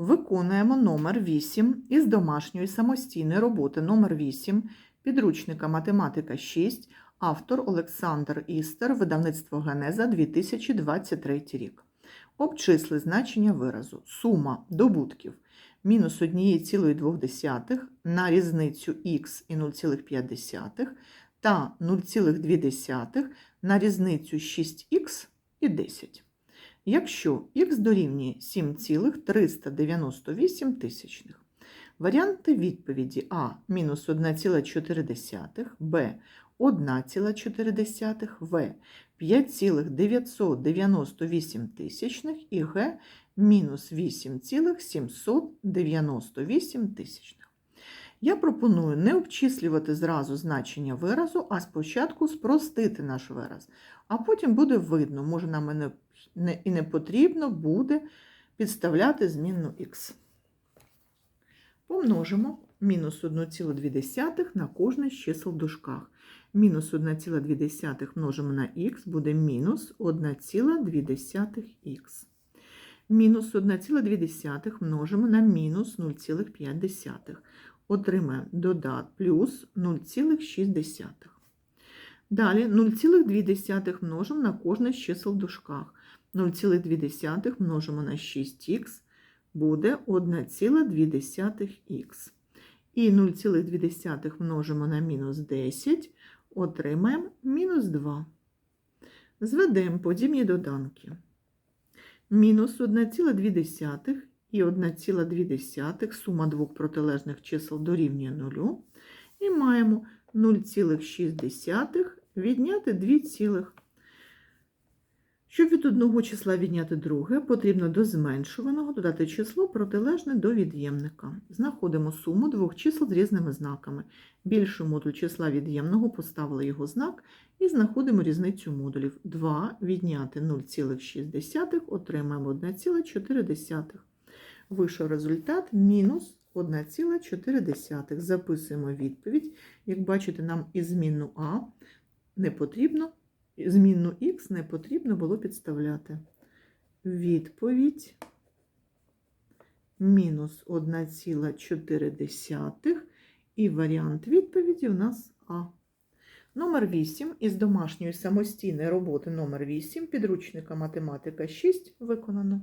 Виконуємо номер 8 із домашньої самостійної роботи номер 8 підручника математика 6, автор Олександр Істер, видавництво Генеза 2023 рік. Обчисли значення виразу. Сума добутків мінус 1,2 на різницю х і 0,5 та 0,2 на різницю 6х і 10. Якщо х дорівнює 7,398 тисячних. Варіанти відповіді А мінус 1,4, Б 1,4, В 5,998 тисячних і Г мінус 8,798 тисячних. Я пропоную не обчислювати зразу значення виразу, а спочатку спростити наш вираз. А потім буде видно, може нам і не, не, і не потрібно буде підставляти змінну х. Помножимо мінус 1,2 на кожне з чисел в дужках. Мінус 1,2 множимо на х буде мінус 1,2х. Мінус 1,2 множимо на мінус 0,5. Отримаємо додат плюс 0,6. Далі 0,2 множимо на кожне з чисел в дужках. 0,2 множимо на 6х буде 1,2х. І 0,2 множимо на мінус 10, отримаємо мінус 2. Зведемо подібні доданки. Мінус 1,2 і 1,2 сума двох протилежних чисел дорівнює 0. І маємо 0,6 відняти 2 цілих. Щоб від одного числа відняти друге, потрібно до зменшуваного додати число протилежне до від'ємника. Знаходимо суму двох чисел з різними знаками. Більший модуль числа від'ємного поставили його знак і знаходимо різницю модулів. 2 відняти 0,6 отримаємо 1,4. Вийшов результат мінус 1,4. Записуємо відповідь. Як бачите, нам і змінну А не потрібно. Змінну х не потрібно було підставляти. Відповідь мінус 1,4 і варіант відповіді у нас А. Номер 8 із домашньої самостійної роботи номер 8 підручника математика 6 виконано.